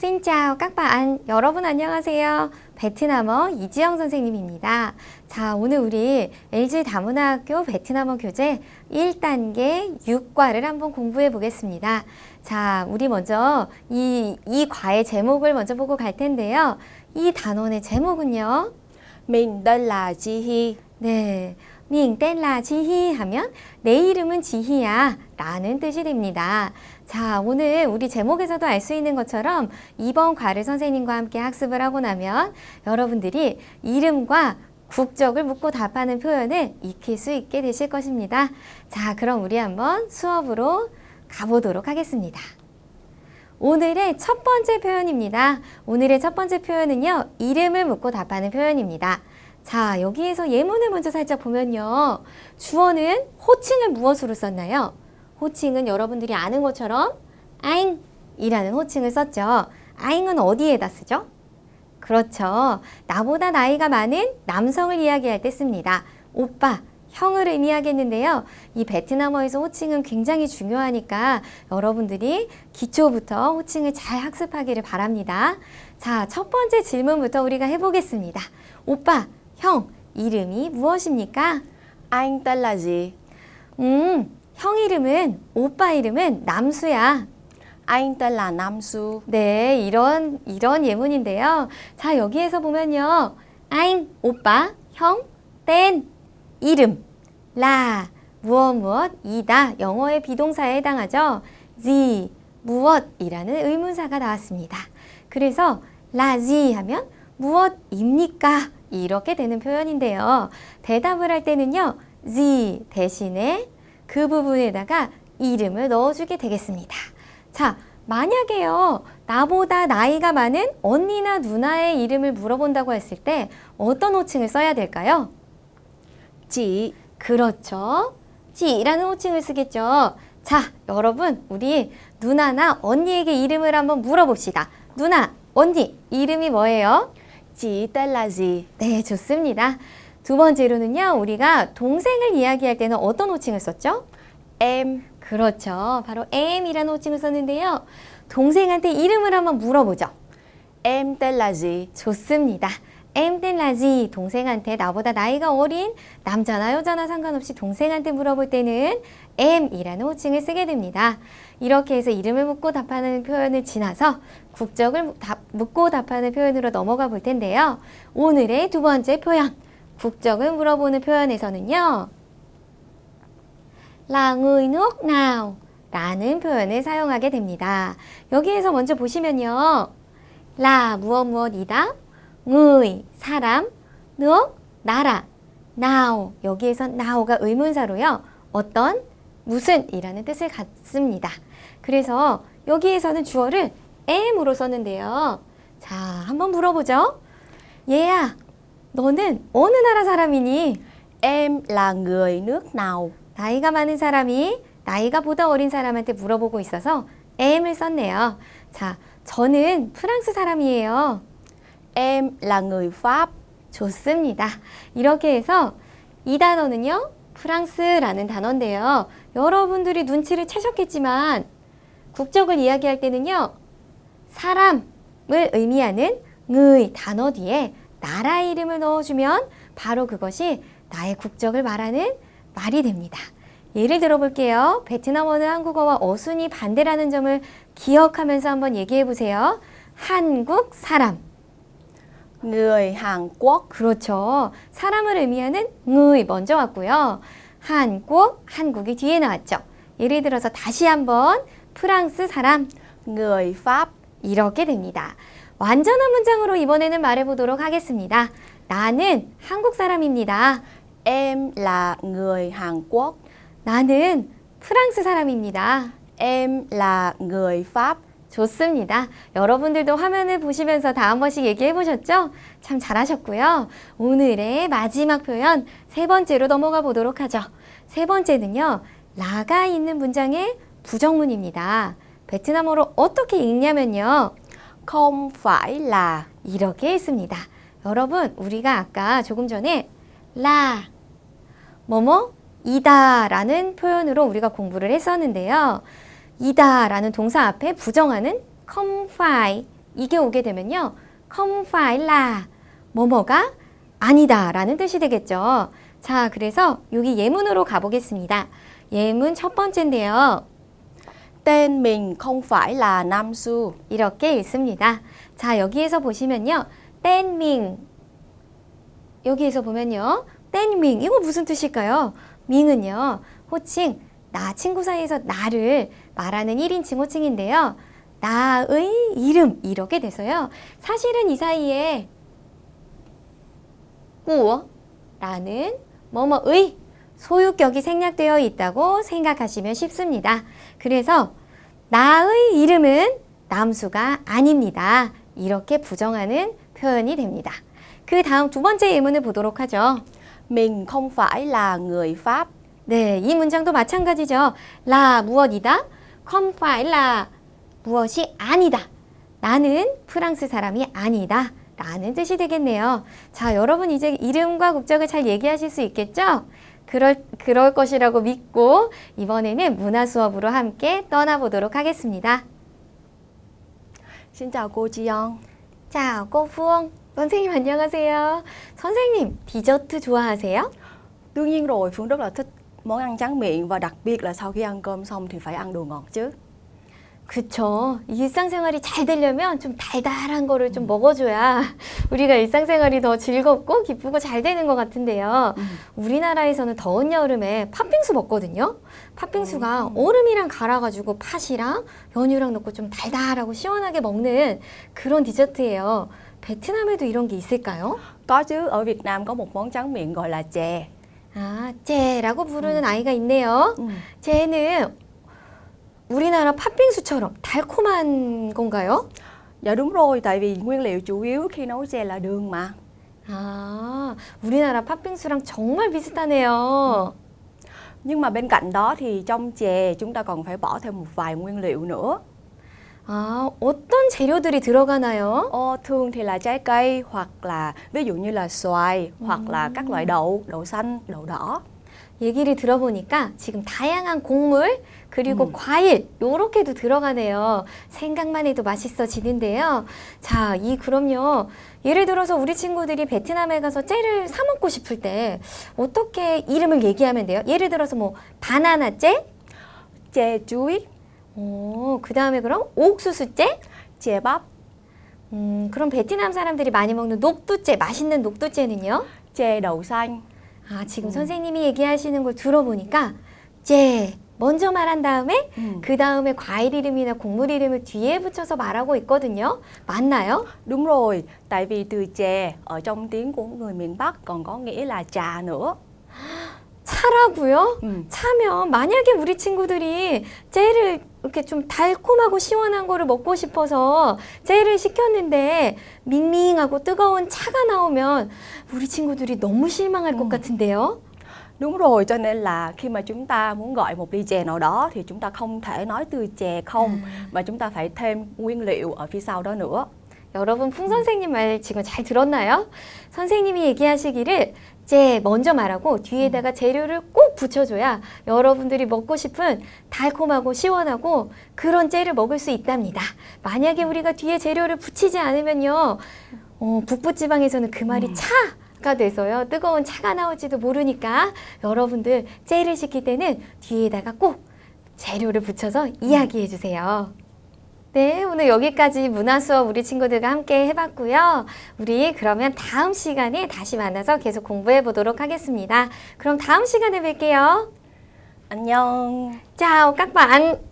Các bạn. 여러분 안녕하세요. 베트남어 이지영 선생님입니다. 자, 오늘 우리 LG 다문화학교 베트남어 교재 1단계 6과를 한번 공부해 보겠습니다. 자, 우리 먼저 이, 이 과의 제목을 먼저 보고 갈 텐데요. 이 단원의 제목은요. Mình tên là. 네. 밍 땐라 지희 하면 내 이름은 지희야 라는 뜻이 됩니다. 자, 오늘 우리 제목에서도 알 수 있는 것처럼 이번 과를 선생님과 함께 학습을 하고 나면 여러분들이 이름과 국적을 묻고 답하는 표현을 익힐 수 있게 되실 것입니다. 자, 그럼 우리 한번 수업으로 가보도록 하겠습니다. 오늘의 첫 번째 표현입니다. 오늘의 첫 번째 표현은요, 이름을 묻고 답하는 표현입니다. 자, 여기에서 예문을 먼저 살짝 보면요. 주어는 호칭을 무엇으로 썼나요? 호칭은 여러분들이 아는 것처럼 아잉이라는 호칭을 썼죠. 아잉은 어디에다 쓰죠? 그렇죠. 나보다 나이가 많은 남성을 이야기할 때 씁니다. 오빠, 형을 의미하겠는데요. 이 베트남어에서 호칭은 굉장히 중요하니까 여러분들이 기초부터 호칭을 잘 학습하기를 바랍니다. 자, 첫 번째 질문부터 우리가 해보겠습니다. 오빠, 형, 이름이 무엇입니까? Là gì? 음, 형 이름은, 오빠 이름은 남수야. Là Nam Su. 네, 이런, 이런 예문인데요. 자, 여기에서 보면요. 아잉, 오빠, 형, 땐, 이름, 라, 무엇, 무엇, 이다. 영어의 비동사에 해당하죠. 지, 무엇이라는 의문사가 나왔습니다. 그래서, 라지 하면 무엇입니까? 이렇게 되는 표현인데요. 대답을 할 때는요. 지 대신에 그 부분에다가 이름을 넣어주게 되겠습니다. 자, 만약에요, 나보다 나이가 많은 언니나 누나의 이름을 물어본다고 했을 때 어떤 호칭을 써야 될까요? Chị. 그렇죠. 지라는 호칭을 쓰겠죠. 자, 여러분, 우리 누나나 언니에게 이름을 한번 물어봅시다. 누나, 언니, 이름이 뭐예요? Là gì? 네, 좋습니다. 두 번째로는요, 우리가 동생을 이야기할 때는 어떤 호칭을 썼죠? Em. 그렇죠. 바로 M이라는 호칭을 썼는데요. 동생한테 이름을 한번 물어보죠. Là gì? 좋습니다. M 땐라지 동생한테 나보다 나이가 어린 남자나 여자나 상관없이 동생한테 물어볼 때는 M이라는 호칭을 쓰게 됩니다. 이렇게 해서 이름을 묻고 답하는 표현을 지나서 국적을 답- 묻고 답하는 표현으로 넘어가 볼 텐데요. 오늘의 두 번째 표현, 국적을 물어보는 표현에서는요. nước nào 라는 표현을 사용하게 됩니다. 여기에서 먼저 보시면요. là 무엇 무엇이다. Người 사람, nước 나라, now 여기에서 now가 의문사로요. 어떤 무슨 이라는 뜻을 갖습니다. 그래서 여기에서는 주어를 am으로 썼는데요. 자, 한번 물어보죠. 얘야, 너는 어느 나라 사람이니? Em là người nước nào? 나이가 많은 사람이 나이가 보다 어린 사람한테 물어보고 있어서 am을 썼네요. 자, 저는 프랑스 사람이에요. Em là người Pháp. 좋습니다. 이렇게 해서 이 단어는요, 프랑스라는 단어인데요. 여러분들이 눈치를 채셨겠지만, 국적을 이야기할 때는요, 사람을 의미하는 의 단어 뒤에 나라 이름을 넣어주면 바로 그것이 나의 국적을 말하는 말이 됩니다. 예를 들어 볼게요. 베트남어는 한국어와 어순이 반대라는 점을 기억하면서 한번 얘기해 보세요. 한국 사람. Người Hàn Quốc. 그렇죠. 사람을 의미하는 의 먼저 왔고요. 한국, 한국이 뒤에 나왔죠. 예를 들어서 다시 한번 프랑스 사람 Người Pháp. 이렇게 됩니다. 완전한 문장으로 이번에는 말해보도록 하겠습니다. 나는 한국 사람입니다. Em là người Hàn Quốc. 나는 프랑스 사람입니다. Em là người Pháp. 좋습니다. 여러분들도 화면을 보시면서 다 한 번씩 얘기해 보셨죠? 참 잘하셨고요. 오늘의 마지막 표현 세 번째로 넘어가 보도록 하죠. 세 번째는요. 라가 있는 문장의 부정문입니다. 베트남어로 어떻게 읽냐면요. Là. 이렇게 읽습니다. 여러분, 우리가 아까 조금 전에 라 뭐뭐 이다라는 표현으로 우리가 공부를 했었는데요. 이다라는 동사 앞에 부정하는 fi 이게 오게 되면요. phải là 뭐뭐가 아니다라는 뜻이 되겠죠. 자, 그래서 여기 예문으로 가보겠습니다. 예문 첫 번째인데요. Tên mình không phải là Nam Su. 이렇게 읽습니다. 자, 여기에서 보시면요. 땡밍. 여기에서 보면요. 땡밍. 이거 무슨 뜻일까요? 밍은요. 호칭, 나 친구 사이에서 나를 말하는 1인칭 호칭인데요. 나의 이름 이렇게 돼서요. 사실은 이 사이에 꾸어라는 뭐뭐의 소유격이 생략되어 있다고 생각하시면 쉽습니다. 그래서 나의 이름은 남수가 아닙니다. 이렇게 부정하는 표현이 됩니다. 그 다음 두 번째 예문을 보도록 하죠. Mình không phải là người Pháp. 네, 이 문장도 마찬가지죠. 라 무엇이다? Là 무엇이 아니다. 나는 프랑스 사람이 아니다. 라는 뜻이 되겠네요. 자, 여러분 이제 이름과 국적을 잘 얘기하실 수 있겠죠? 그럴, 그럴 것이라고 믿고 이번에는 문화 수업으로 함께 떠나보도록 하겠습니다. Chi Yon. 자, 꼬푸엉 선생님 안녕하세요. 선생님 디저트 좋아하세요? Đương nhiên rồi, Phương rất là thích món ăn tráng miệng và đặc biệt là sau khi ăn cơm xong thì phải ăn đồ ngọt chứ. 그쵸. 일상생활이 잘 되려면 좀 달달한 거를 좀 먹어줘야 우리가 일상생활이 더 즐겁고 기쁘고 잘 되는 것 같은데요. 우리나라에서는 더운 여름에 팥빙수 먹거든요. 팥빙수가 얼음이랑 갈아가지고 팥이랑 연유랑 넣고 좀 달달하고 시원하게 먹는 그런 디저트예요. 베트남에도 이런 게 있을까요? Có chứ, ở Việt Nam có một món tráng miệng gọi là chè. 아, 쟤라고 부르는 아이가 있네요. Ừ. 쟤는 우리나라 팥빙수처럼 달콤한 건가요? Dạ đúng rồi, tại vì nguyên liệu chủ yếu khi nấu chè là đường mà. 아, 우리나라 팥빙수랑 정말 비슷하네요. Nhưng mà bên cạnh đó thì trong chè chúng ta còn phải bỏ thêm một vài nguyên liệu nữa. 아, 어떤 재료들이 들어가나요? Ờ, thường thì là trái cây hoặc là ví dụ như là xoài hoặc là các loại đậu, đậu xanh, đậu đỏ. 얘기를 들어보니까 지금 다양한 곡물 그리고 음. 과일 요렇게도 들어가네요. 생각만 해도 맛있어지는데요. 자, 이 그럼요. 예를 들어서 우리 친구들이 베트남에 가서 째를 사 먹고 싶을 때 어떻게 이름을 얘기하면 돼요? 예를 들어서 뭐 바나나 째? Chè chuối, 오, 그 다음에 그럼 옥수수 째? chè bắp, 음, 그럼 베트남 사람들이 많이 먹는 녹두째, 맛있는 녹두째는요? đậu xanh. 아, 지금 선생님이 얘기하시는 걸 들어보니까 째 먼저 말한 다음에 Ừ. 그 다음에 과일 이름이나 곡물 이름을 뒤에 붙여서 말하고 있거든요. 맞나요? Đúng rồi, tại vì từ chè ở trong tiếng của người miền Bắc còn có nghĩa là trà nữa. 차라고요? 음. 차면 만약에 우리 친구들이 째를 이렇게 좀 달콤하고 시원한 거를 먹고 싶어서 째를 시켰는데 밍밍하고 뜨거운 차가 나오면 우리 친구들이 너무 실망할 것 음. 같은데요. Đúng rồi, cho nên là khi mà chúng ta muốn gọi một ly chè nào đó thì chúng ta không thể nói từ chè không mà chúng ta phải thêm nguyên liệu ở phía sau đó nữa. 여러분 풍 선생님 말 지금 잘 들었나요? 선생님이 얘기하시기를 제 먼저 말하고 뒤에다가 재료를 꼭 붙여줘야 여러분들이 먹고 싶은 달콤하고 시원하고 그런 째를 먹을 수 있답니다. 만약에 우리가 뒤에 재료를 붙이지 않으면요, 어, 북부 지방에서는 그 말이 차 가 돼서요 뜨거운 차가 나올지도 모르니까 여러분들 째를 시킬 때는 뒤에다가 꼭 재료를 붙여서 이야기해 주세요. 네, 오늘 여기까지 문화 수업 우리 친구들과 함께 해봤고요. 우리 그러면 다음 시간에 다시 만나서 계속 공부해 보도록 하겠습니다. 그럼 다음 시간에 뵐게요. Chào các bạn.